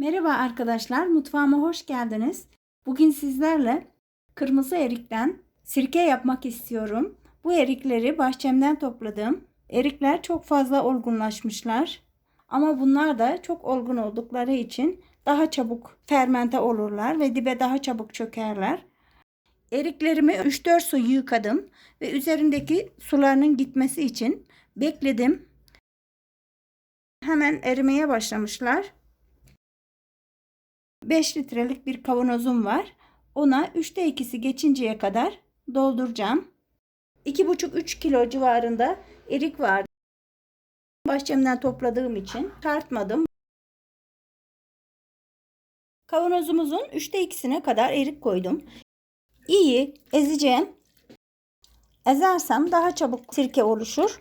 Merhaba arkadaşlar, mutfağıma hoş geldiniz. Bugün sizlerle kırmızı erikten sirke yapmak istiyorum. Bu erikleri bahçemden topladım. Erikler çok fazla olgunlaşmışlar. Ama bunlar da çok olgun oldukları için daha çabuk fermente olurlar ve dibe daha çabuk çökerler. Eriklerimi 3-4 su yıkadım ve üzerindeki sularının gitmesi için bekledim. Hemen erimeye başlamışlar. 5 litrelik bir kavanozum var. Ona 3'te 2'si geçinceye kadar dolduracağım. 2,5-3 kilo civarında erik var. Bahçemden topladığım için tartmadım. Kavanozumuzun 3'te 2'sine kadar erik koydum. İyi ezeceğim. Ezersem daha çabuk sirke oluşur.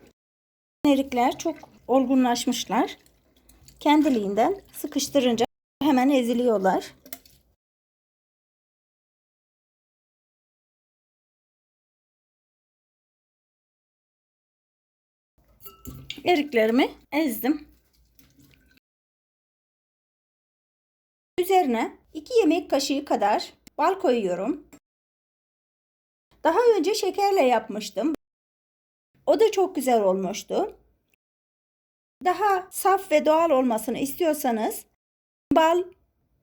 Erikler çok olgunlaşmışlar. Kendiliğinden sıkıştırınca hemen eziliyorlar. Eriklerimi ezdim. Üzerine 2 yemek kaşığı kadar bal koyuyorum. Daha önce şekerle yapmıştım. O da çok güzel olmuştu. Daha saf ve doğal olmasını istiyorsanız bal,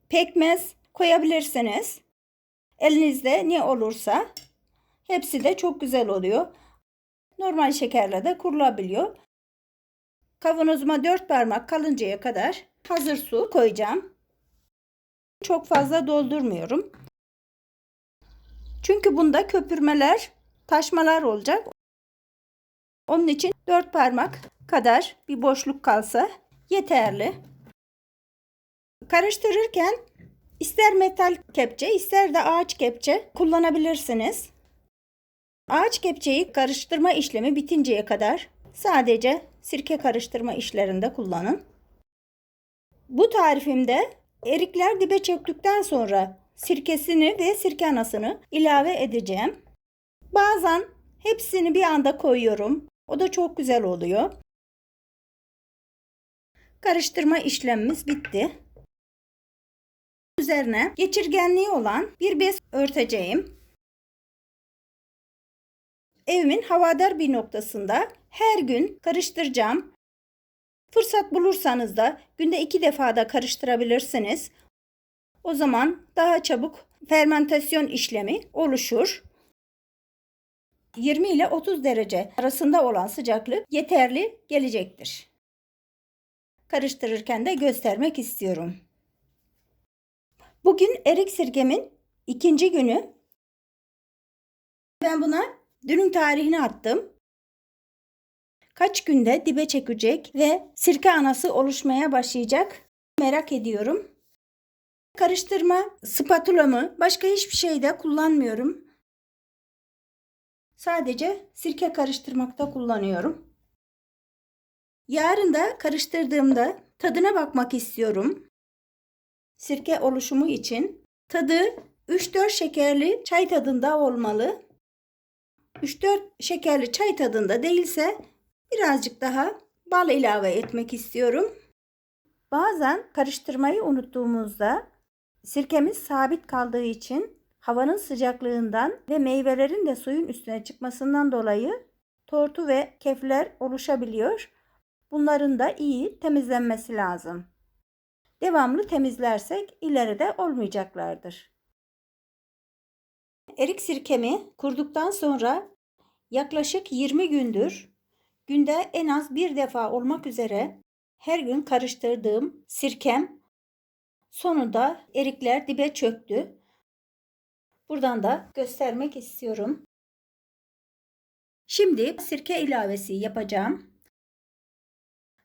pekmez koyabilirsiniz. Elinizde ne olursa hepsi de çok güzel oluyor. Normal şekerle de kurulabiliyor. Kavanozuma 4 parmak kalıncaya kadar hazır su koyacağım. Çok fazla doldurmuyorum. Çünkü bunda köpürmeler, taşmalar olacak. Onun için 4 parmak kadar bir boşluk kalsa yeterli. Karıştırırken ister metal kepçe ister de ağaç kepçe kullanabilirsiniz. Ağaç kepçeyi karıştırma işlemi bitinceye kadar sadece sirke karıştırma işlerinde kullanın. Bu tarifimde erikler dibe çöktükten sonra sirkesini ve sirke anasını ilave edeceğim. Bazen hepsini bir anda koyuyorum. O da çok güzel oluyor. Karıştırma işlemimiz bitti. Üzerine geçirgenliği olan bir bez örteceğim. Evimin havadar bir noktasında her gün karıştıracağım. Fırsat bulursanız da günde iki defa da karıştırabilirsiniz. O zaman daha çabuk fermentasyon işlemi oluşur. 20 ile 30 derece arasında olan sıcaklık yeterli gelecektir. Karıştırırken de göstermek istiyorum. Bugün erik sirkemin ikinci günü. Ben buna dünün tarihini attım. Kaç günde dibe çekecek ve sirke anası oluşmaya başlayacak merak ediyorum. Karıştırma spatulamı başka hiçbir şeyde kullanmıyorum. Sadece sirke karıştırmakta kullanıyorum. Yarın da karıştırdığımda tadına bakmak istiyorum. Sirke oluşumu için tadı 3-4 şekerli çay tadında olmalı. 3-4 şekerli çay tadında değilse birazcık daha bal ilave etmek istiyorum. Bazen karıştırmayı unuttuğumuzda sirkemiz sabit kaldığı için havanın sıcaklığından ve meyvelerin de suyun üstüne çıkmasından dolayı tortu ve kefler oluşabiliyor. Bunların da iyi temizlenmesi lazım. Devamlı temizlersek ileride olmayacaklardır. Erik sirkemi kurduktan sonra yaklaşık 20 gündür günde en az bir defa olmak üzere her gün karıştırdığım sirkem sonunda erikler dibe çöktü. Buradan da göstermek istiyorum. Şimdi sirke ilavesi yapacağım.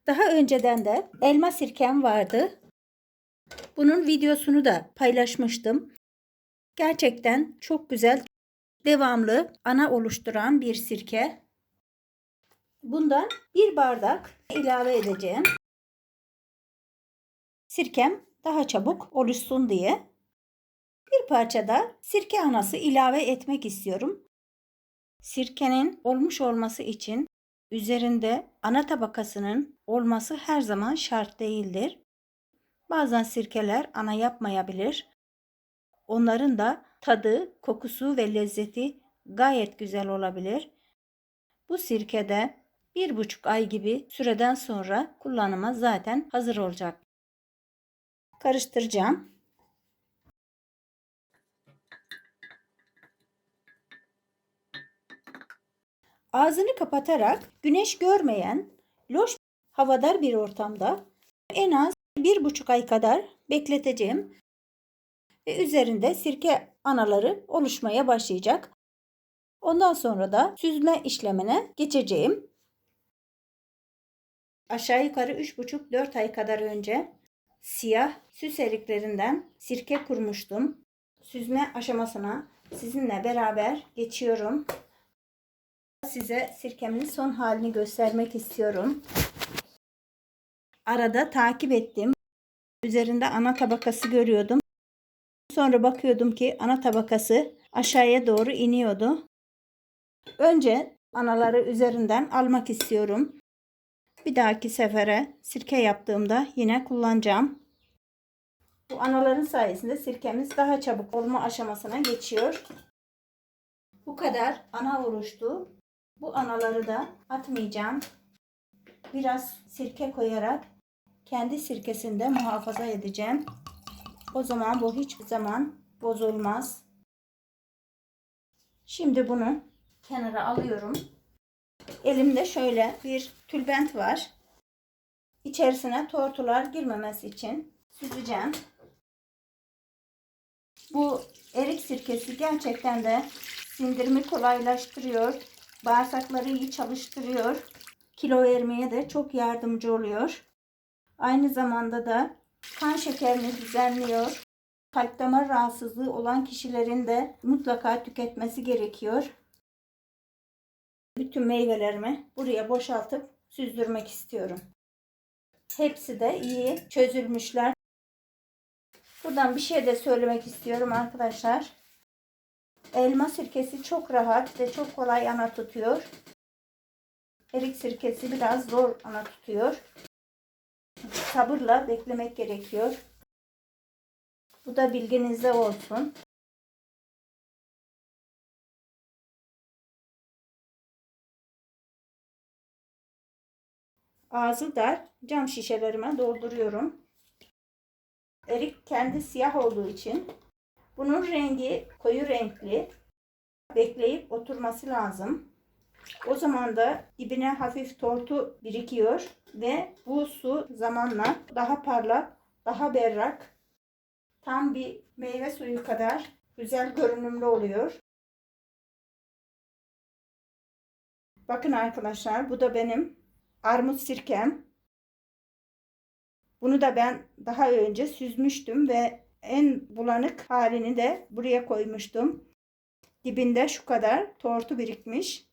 Daha önceden de elma sirkem vardı. Bunun videosunu da paylaşmıştım. Gerçekten çok güzel, devamlı ana oluşturan bir sirke. Bundan bir bardak ilave edeceğim. Sirkem daha çabuk oluşsun diye. Bir parça da sirke anası ilave etmek istiyorum. Sirkenin olmuş olması için üzerinde ana tabakasının olması her zaman şart değildir. Bazen sirkeler ana yapmayabilir. Onların da tadı, kokusu ve lezzeti gayet güzel olabilir. Bu sirkede bir buçuk ay gibi süreden sonra kullanıma zaten hazır olacak. Karıştıracağım. Ağzını kapatarak güneş görmeyen loş havadar bir ortamda en az bir buçuk ay kadar bekleteceğim. Ve üzerinde sirke anaları oluşmaya başlayacak. Ondan sonra da süzme işlemine geçeceğim. Aşağı yukarı 3,5-4 ay kadar önce siyah süs eriklerinden sirke kurmuştum. Süzme aşamasına sizinle beraber geçiyorum. Size sirkemin son halini göstermek istiyorum. Arada takip ettim. Üzerinde ana tabakası görüyordum. Sonra bakıyordum ki ana tabakası aşağıya doğru iniyordu. Önce anaları üzerinden almak istiyorum. Bir dahaki sefere sirke yaptığımda yine kullanacağım. Bu anaların sayesinde sirkemiz daha çabuk olma aşamasına geçiyor. Bu kadar ana oluştu. Bu anaları da atmayacağım. Biraz sirke koyarak kendi sirkesinde muhafaza edeceğim. O zaman bu hiçbir zaman bozulmaz. Şimdi bunu kenara alıyorum. Elimde şöyle bir tülbent var. İçerisine tortular girmemesi için süzeceğim. Bu erik sirkesi gerçekten de sindirimi kolaylaştırıyor. Bağırsakları iyi çalıştırıyor. Kilo vermeye de çok yardımcı oluyor. Aynı zamanda da kan şekerini düzenliyor. Kalp damar rahatsızlığı olan kişilerin de mutlaka tüketmesi gerekiyor. Bütün meyvelerimi buraya boşaltıp süzdürmek istiyorum. Hepsi de iyi çözülmüşler. Buradan bir şey de söylemek istiyorum arkadaşlar. Elma sirkesi çok rahat ve çok kolay ana tutuyor. Erik sirkesi biraz zor ana tutuyor. Sabırla beklemek gerekiyor. Bu da bilginizde olsun. Ağzı dar cam şişelerime dolduruyorum. Erik kendi siyah olduğu için bunun rengi koyu renkli. Bekleyip oturması lazım. O zaman da dibine hafif tortu birikiyor ve bu su zamanla daha parlak, daha berrak, tam bir meyve suyu kadar güzel görünümlü oluyor. Bakın arkadaşlar bu da benim armut sirkem. Bunu da ben daha önce süzmüştüm ve en bulanık halini de buraya koymuştum. Dibinde şu kadar tortu birikmiş.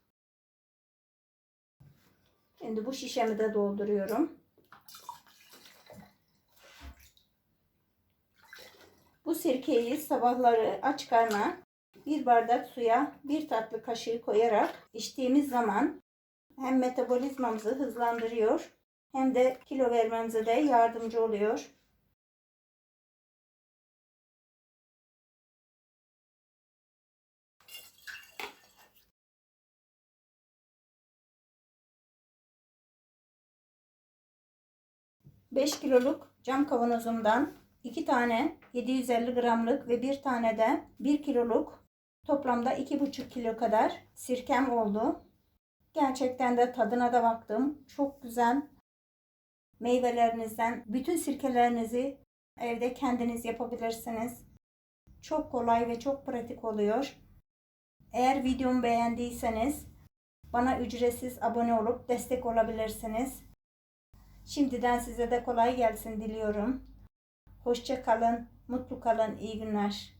Şimdi bu şişemi de dolduruyorum. Bu sirkeyi sabahları aç karna bir bardak suya bir tatlı kaşığı koyarak içtiğimiz zaman hem metabolizmamızı hızlandırıyor hem de kilo vermemize de yardımcı oluyor. Beş kiloluk cam kavanozumdan iki tane 750 gramlık ve bir tane de 1 kiloluk toplamda 2,5 kilo kadar sirkem oldu. Gerçekten de tadına da baktım. Çok güzel. Meyvelerinizden bütün sirkelerinizi evde kendiniz yapabilirsiniz. Çok kolay ve çok pratik oluyor. Eğer videomu beğendiyseniz bana ücretsiz abone olup destek olabilirsiniz. Şimdiden size de kolay gelsin diliyorum. Hoşça kalın, mutlu kalın, iyi günler.